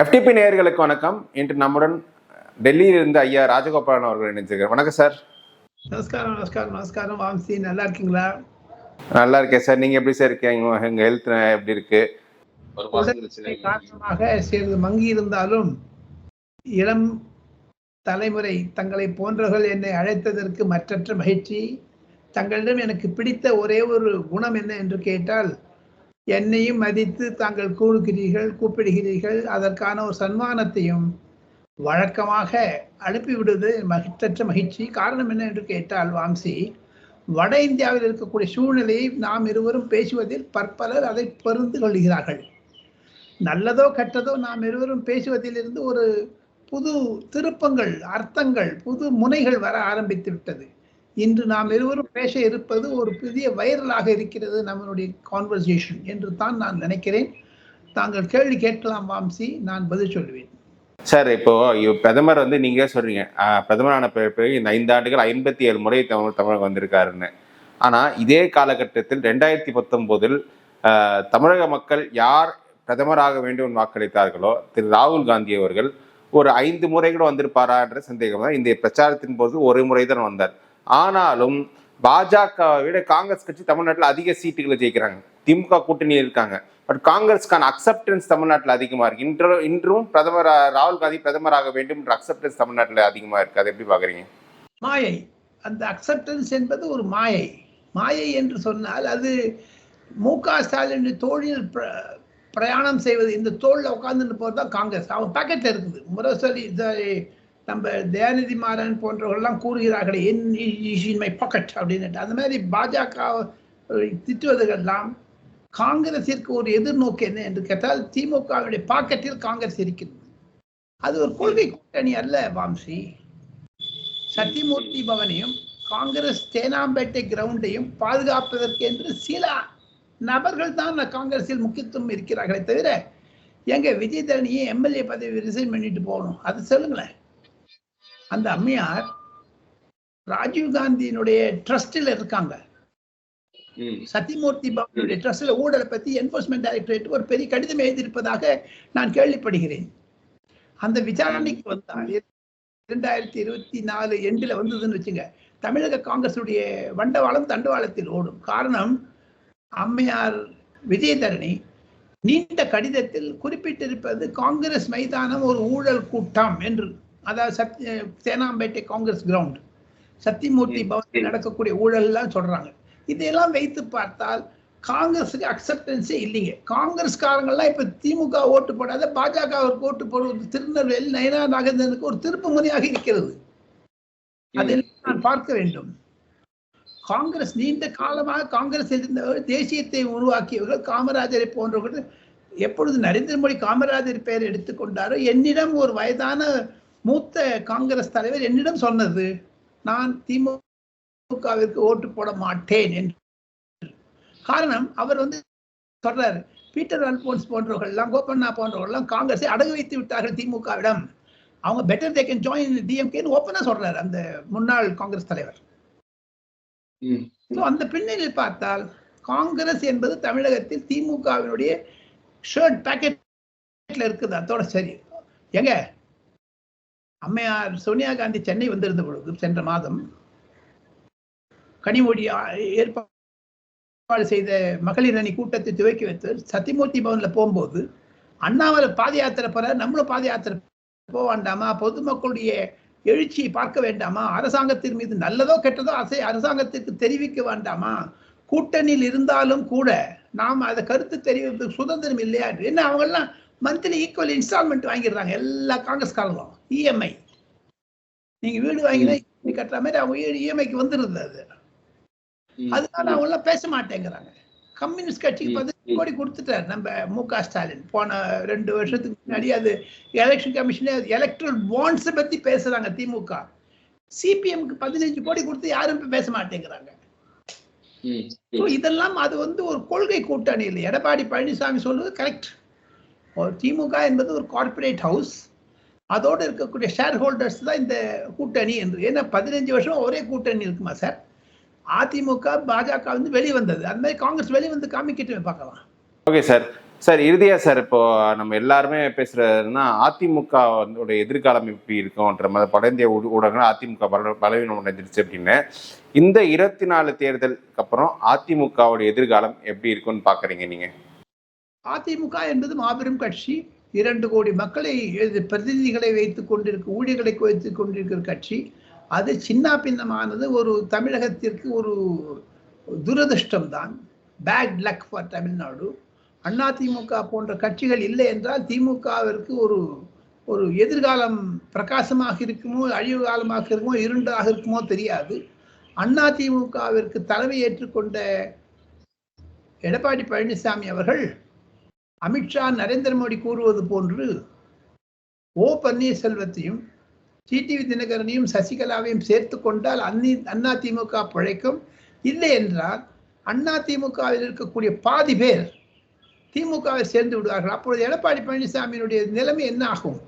FTP நேயர்களுக்கு வணக்கம். இன்று நம்முடன் டெல்லியில் இருந்து ஐயா ராஜகோபாலன் அவர்கள் இணைஞ்சிருக்கார் வணக்கம் சார். நமஸ்காரம் நமஸ்காரம் நமஸ்காரம். வாம்சி நல்லா இருக்கீங்களா? நல்லா இருக்கேன் சார். நீங்க எப்படி சார் இருக்கீங்க? உங்க ஹெல்த் எப்படி இருக்கு? காரணமாக சிறிது மங்கி இருந்தாலும் இளம் தலைமுறை தங்களை போன்றவர்கள் என்னை அழைத்ததற்கு மற்றற்ற மகிழ்ச்சி. தங்களிடம் எனக்கு பிடித்த ஒரே ஒரு குணம் என்ன என்று கேட்டால் என்னையும் மதித்து தாங்கள் கூறுகிறீர்கள் கூப்பிடுகிறீர்கள். அதற்கான ஒரு சன்மானத்தையும் வழக்கமாக அனுப்பிவிடுவது மகிழ்ச்சற்ற மகிழ்ச்சி. காரணம் என்ன என்று கேட்டால் வாம்சி வட இந்தியாவில் இருக்கக்கூடிய சூழ்நிலையை நாம் இருவரும் பேசுவதில் பற்பலர் அதை பருந்து கொள்கிறார்கள். நல்லதோ கெட்டதோ நாம் இருவரும் பேசுவதிலிருந்து ஒரு புது திருப்பங்கள் அர்த்தங்கள் புது முனைகள் வர ஆரம்பித்து விட்டது. இன்று நாம் இருவரும் பேச இருப்பது ஒரு புதிய வைரலாக இருக்கிறது நம்மளுடைய கான்வர்சேஷன் என்று தான் நான் நினைக்கிறேன். தாங்கள் கேள்வி கேட்கலாம் வாம்சி நான் பதில் சொல்லுவேன். சார் இப்போ பிரதமர் வந்து நீங்க சொல்றீங்க. பிரதமரான பிறகு இந்த ஐந்து ஆண்டுகள் ஐம்பத்தி ஏழு முறை தமிழ் தமிழகம் வந்திருக்காருன்னு. ஆனா இதே காலகட்டத்தில் ரெண்டாயிரத்தி பத்தொன்பதில் தமிழக மக்கள் யார் பிரதமராக வேண்டும் வாக்களித்தார்களோ திரு ராகுல் காந்தி அவர்கள் ஒரு ஐந்து முறை கூட வந்திருப்பாரா என்ற சந்தேகம் தான் இந்த பிரச்சாரத்தின் போது ஒரு முறை தான் வந்தார். ஆனாலும் பாஜகவை விட காங்கிரஸ் கட்சி தமிழ்நாட்டில் அதிக சீட்டுகளை ஜெயிக்கிறாங்க. திமுக கூட்டணியில் இருக்காங்க. பட் காங்கிரஸ்க்கான அக்செப்டன்ஸ் தமிழ்நாட்டில் அதிகமாக இருக்கு. இன்று இன்றும் பிரதமர் ராகுல் காந்தி பிரதமராக வேண்டும் என்ற அக்செப்டன்ஸ் தமிழ்நாட்டில் அதிகமாக இருக்கு. அதை எப்படி பார்க்குறீங்க? மாயை. அந்த அக்செப்டன்ஸ் என்பது ஒரு மாயை. மாயை என்று சொன்னால் அது மு க ஸ்டாலின் தோழில் பிரயாணம் செய்வது. இந்த தோளில் உட்காந்துட்டு போகிறது தான் காங்கிரஸ். அவன் பேக்கெட்டில் இருக்குது. முரசொலி நம்ம தயாநிதி மாறன் போன்றவர்கள்லாம் கூறுகிறார்களே என் இன் மை பாக்கெட் அப்படின்னுட்டு அந்த மாதிரி பாஜக திட்டுவதெல்லாம் காங்கிரசிற்கு ஒரு எதிர்நோக்கு என்ன என்று கேட்டால் திமுகவுடைய பாக்கெட்டில் காங்கிரஸ் இருக்கிறது. அது ஒரு கொள்கை கூட்டணி அல்ல வாம்சி. சத்தியமூர்த்தி பவனையும் காங்கிரஸ் தேனாம்பேட்டை கிரவுண்டையும் பாதுகாப்பதற்கு என்று சில நபர்கள் தான் காங்கிரஸில் முக்கியத்துவம் இருக்கிறார்களே தவிர எங்க விஜய் தரணியை எம்எல்ஏ பதவி ரிசைன் பண்ணிட்டு போகணும். அது சொல்லுங்களேன். அந்த அம்மையார் ராஜீவ் காந்தியினுடைய ட்ரஸ்டில் இருக்காங்க. சத்தியமூர்த்தி பவனுடைய ட்ரஸ்டில் ஊழலை பத்தி என்போர்ஸ்மெண்ட் டைரக்டரேட் ஒரு பெரிய கடிதம் எழுதியிருப்பதாக நான் கேள்விப்படுகிறேன். அந்த விசாரணைக்கு வந்தால் இரண்டாயிரத்தி இருபத்தி நாலு எண்டில் வந்ததுன்னு வச்சுங்க. தமிழக காங்கிரசுடைய வண்டவாளம் தண்டவாளத்தில் ஓடும். காரணம் அம்மையார் விஜயதரணி நீண்ட கடிதத்தில் குறிப்பிட்டிருப்பது காங்கிரஸ் மைதானம் ஒரு ஊழல் கூட்டம் என்று. அதாவது சத்ய சேனாம்பேட்டை காங்கிரஸ் கிரவுண்ட் சத்தியமூர்த்தி பவனில் நடக்கக்கூடிய ஊழல் எல்லாம் சொல்றாங்க. இதையெல்லாம் வைத்து பார்த்தால் காங்கிரஸுக்கு அக்செப்டன்ஸே இல்லைங்க. காங்கிரஸ்காரங்கள்லாம் இப்ப திமுக ஓட்டு போடாத பாஜகவிற்கு ஓட்டு போடுவது திருநெல்வேலி நயனா நாகேந்திரனுக்கு ஒரு திருப்பு முறையாக இருக்கிறது. அதில் நான் பார்க்க வேண்டும். காங்கிரஸ் நீண்ட காலமாக காங்கிரஸ் இருந்தவர்கள் தேசியத்தை உருவாக்கியவர்கள் காமராஜரை போன்றவர்கள். எப்பொழுது நரேந்திர மோடி காமராஜர் பெயர் எடுத்துக்கொண்டாரோ என்னிடம் ஒரு வயதான மூத்த காங்கிரஸ் தலைவர் என்னிடம் சொன்னது நான் திமுகவிற்கு ஓட்டு போட மாட்டேன் என்று. காரணம் அவர் வந்து சொல்றாரு பீட்டர் அல்போன்ஸ் போன்றவர்கள் எல்லாம் கோபண்ணா போன்றவர்கள் எல்லாம் காங்கிரஸை அடகு வைத்து விட்டார்கள் திமுகவிடம். அவங்க பெட்டர் தே கேன் ஜாயின் டிஎம்கேன்னு ஓப்பனா சொல்றாரு அந்த முன்னாள் காங்கிரஸ் தலைவர். ஸோ அந்த பின்னணியில் பார்த்தால் காங்கிரஸ் என்பது தமிழகத்தில் திமுகவினுடைய ஷர்ட் பேக்கெட்ல இருக்குது? அதோட சரி. எங்க அம்மையார் சோனியா காந்தி சென்னை வந்திருந்த பொழுது சென்ற மாதம் கனிமொழி ஏற்பாடு செய்த மகளிர் அணி கூட்டத்தை துவக்கி வைத்து சத்தியமூர்த்தி பவன்ல போகும்போது அண்ணாமலை பாத யாத்திரை போற நம்மளும் பாத யாத்திரை போக வேண்டாமா? பொதுமக்களுடைய எழுச்சியை பார்க்க வேண்டாமா? அரசாங்கத்தின் மீது நல்லதோ கெட்டதோ அசை அரசாங்கத்திற்கு தெரிவிக்க வேண்டாமா? கூட்டணியில் இருந்தாலும் கூட நாம் அதை கருத்து தெரிவித்து சுதந்திரம் இல்லையா? என்ன அவங்கெல்லாம் மந்த்லி ஈக்குவல் இன்ஸ்டால்மெண்ட் வாங்கிடுறாங்க எல்லா காங்கிரஸ்காரங்களும் இஎம்ஐ நீங்க வீடு வாங்கினா EMI கட்டுற மாதிரி அவங்க இஎம்ஐக்கு வந்துருது அது. அதனால அவங்க எல்லாம் பேச மாட்டேங்கிறாங்க. கம்யூனிஸ்ட் கட்சிக்கு பதினஞ்சு கோடி கொடுத்துட்டார். நம்ம மு க ஸ்டாலின். போன ரெண்டு வருஷத்துக்கு முன்னாடி அது எலெக்ஷன் கமிஷனே எலக்ட்ரல் பாண்ட்ஸை பத்தி பேசுறாங்க திமுக. சிபிஎம்க்கு பதினஞ்சு கோடி கொடுத்து யாரும் பேச மாட்டேங்கிறாங்க. இதெல்லாம் அது வந்து ஒரு கொள்கை கூட்டணி இல்லை. எடப்பாடி பழனிசாமி சொல்வது கரெக்ட் ஒரு திமுக என்பது ஒரு கார்ப்பரேட் ஹவுஸ் அதோடு இருக்கக்கூடிய ஷேர் ஹோல்டர்ஸ் தான் இந்த கூட்டணி என்று. ஏன்னா பதினஞ்சு வருஷம் ஒரே கூட்டணி இருக்குமா சார் அதிமுக பாஜக வந்து வெளிவந்தது. அந்த மாதிரி காங்கிரஸ் வெளிவந்து காமிக்கிட்டு பார்க்கலாம். ஓகே சார் சார் இறுதியாக சார் இப்போ நம்ம எல்லாருமே பேசுறதுன்னா அதிமுக வந்து எதிர்காலம் எப்படி இருக்கும்ன்ற மாதிரி படைந்திய ஊடகங்கள் அதிமுக பல பலவீனம் அடைஞ்சிருச்சு அப்படின்னு. இந்த இருபத்தி நாலு தேர்தலுக்கு அப்புறம் அதிமுகவுடைய எதிர்காலம் எப்படி இருக்கும்னு பாக்குறீங்க நீங்க? அதிமுக என்பது மாபெரும் கட்சி. இரண்டு கோடி மக்களை பிரதிநிதிகளை வைத்துக் கொண்டிருக்க ஊழியர்களை வைத்துக் கொண்டிருக்கிற கட்சி. அது சின்ன பின்னமானது ஒரு தமிழகத்திற்கு ஒரு துரதிர்ஷ்டம் தான் பேட் லக் ஃபார் தமிழ்நாடு அதிமுக போன்ற கட்சிகள் இல்லை என்றால் திமுகவிற்கு ஒரு ஒரு எதிர்காலம் பிரகாசமாக இருக்குமோ அழிவு காலமாக இருக்குமோ இருண்டாக இருக்குமோ தெரியாது. அதிமுகவிற்கு தலைமை ஏற்றுக்கொண்ட எடப்பாடி பழனிசாமி அவர்கள் அமித்ஷா நரேந்திர மோடி கூறுவது போன்று ஓ பன்னீர்செல்வத்தையும் டிடிவி தினகரனையும் சசிகலாவையும் சேர்த்து கொண்டால் அந்நி அண்ணா திமுக பிழைக்கும். இல்லை என்றால் அண்ணா திமுகவில் இருக்கக்கூடிய பாதி பேர் திமுகவை சேர்ந்து விடுவார்கள். அப்பொழுது எடப்பாடி பழனிசாமியினுடைய நிலைமை என்ன ஆகும்?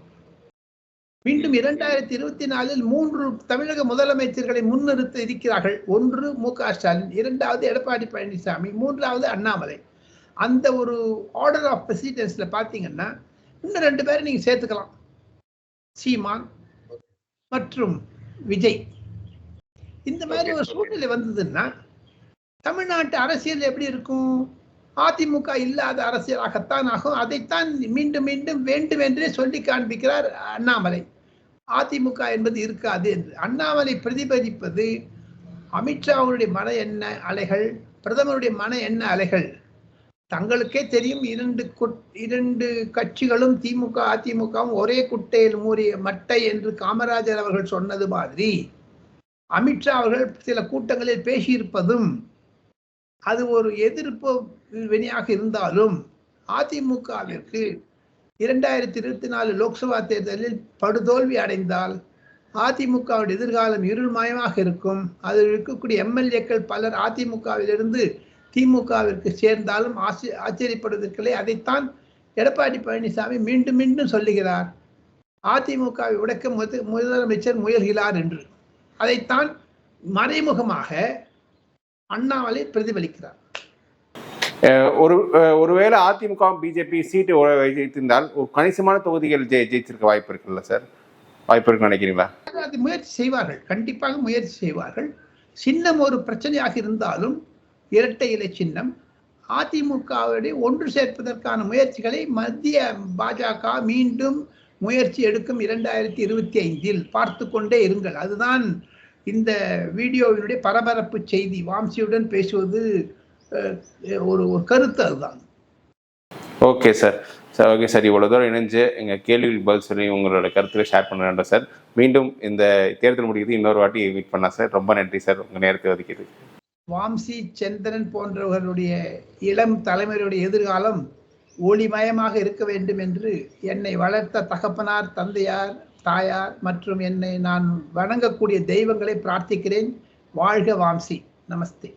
மீண்டும் இரண்டாயிரத்தி இருபத்தி நாலில் மூன்று தமிழக முதலமைச்சர்களை முன்னிறுத்த இருக்கிறார்கள். ஒன்று மு க ஸ்டாலின் இரண்டாவது எடப்பாடி பழனிசாமி மூன்றாவது அண்ணாமலை. அந்த ஒரு ஆர்டர் ஆஃப் பிரசிடென்ஸ்ல பாத்தீங்கன்னா இன்னும் ரெண்டு பேரை நீங்க சேர்த்துக்கலாம். சீமான் மற்றும் விஜய். இந்த மாதிரி ஒரு சூழ்நிலை வந்ததுன்னா தமிழ்நாட்டு அரசியல் எப்படி இருக்கும்? அதிமுக இல்லாத அரசியலாகத்தான் ஆகும். அதைத்தான் மீண்டும் மீண்டும் வேண்டும் என்றே சொல்லி காண்பிக்கிறார் அண்ணாமலை. அதிமுக என்பது இருக்காது என்று. அண்ணாமலை பிரதிபலிப்பது அமித்ஷாவுடைய மன என்ன அலைகள் பிரதமருடைய மன என்ன அலைகள். தங்களுக்கே தெரியும் இரண்டு குட்- இரண்டு கட்சிகளும் திமுக அதிமுகவும் ஒரே குட்டையில் மூறிய மட்டை என்று காமராஜர் அவர்கள் சொன்னது மாதிரி அமித்ஷா அவர்கள் சில கூட்டங்களில் பேசியிருப்பதும் அது ஒரு எதிர்ப்பு வினையாக இருந்தாலும் அதிமுகவிற்கு இரண்டாயிரத்தி இருபத்தி நாலு லோக்சபா தேர்தலில் படுதோல்வி அடைந்தால் அதிமுகவுடைய எதிர்காலம் இருள்மயமாக இருக்கும். அதில் இருக்கக்கூடிய எம்எல்ஏக்கள் பலர் அதிமுகவிலிருந்து திமுகவிற்கு சேர்ந்தாலும் ஆசி ஆச்சரியப்படுவதற்கில்லை. அதைத்தான் எடப்பாடி பழனிசாமி மீண்டும் மீண்டும் சொல்லுகிறார். அதிமுகவை உடைக்க முத- முதலமைச்சர் முயல்கிறார் என்று. அதைத்தான் மறைமுகமாக அண்ணாமலை பிரதிபலிக்கிறார். ஒரு ஒருவேளை அதிமுக பிஜேபி சீட்டு வைத்திருந்தால் ஒரு கணிசமான தொகுதிகள் ஜெயி ஜெயிச்சிருக்க வாய்ப்பு இருக்குல்ல சார்? வாய்ப்பு இருக்குன்னு நினைக்கிறீங்களா? அது முயற்சி செய்வார்கள். கண்டிப்பாக முயற்சி செய்வார்கள். சின்னம் ஒரு பிரச்சனையாக இருந்தாலும் இரட்டை இலை சின்னம் அதிமுகவுடைய ஒன்று சேர்ப்பதற்கான முயற்சிகளை மத்திய பாஜக மீண்டும் முயற்சி எடுக்கும் இரண்டாயிரத்தி இருபத்தி ஐந்தில் பார்த்து கொண்டே இருங்கள். அதுதான் இந்த வீடியோவினுடைய பரபரப்பு செய்தி. வாம்சியுடன் பேசுவது ஒரு ஒரு கருத்து அதுதான். Okay sir. Sir okay sir. இவ்வளோ தூரம் இணைஞ்சு எங்கள் கேள்விகள் பதில் சொல்லி உங்களோட கருத்துக்களை ஷேர் பண்ண வேண்டாம் சார். மீண்டும் இந்த தேர்தல் முடிக்கிறது இன்னொரு வாட்டி மீட் பண்ணலாம் சார். ரொம்ப நன்றி சார். உங்கள் நேரத்தை ஒதுக்கிது வாம்சி சந்திரன் போன்றவர்களுடைய இளம் தலைமையுடைய எதிர்காலம் ஒளிமயமாக இருக்க வேண்டும் என்று என்னை வளர்த்த தகப்பனார் தந்தையார் தாயார் மற்றும் என்னை நான் வணங்கக்கூடிய தெய்வங்களை பிரார்த்திக்கிறேன். வாழ்க வாம்சி. நமஸ்தே.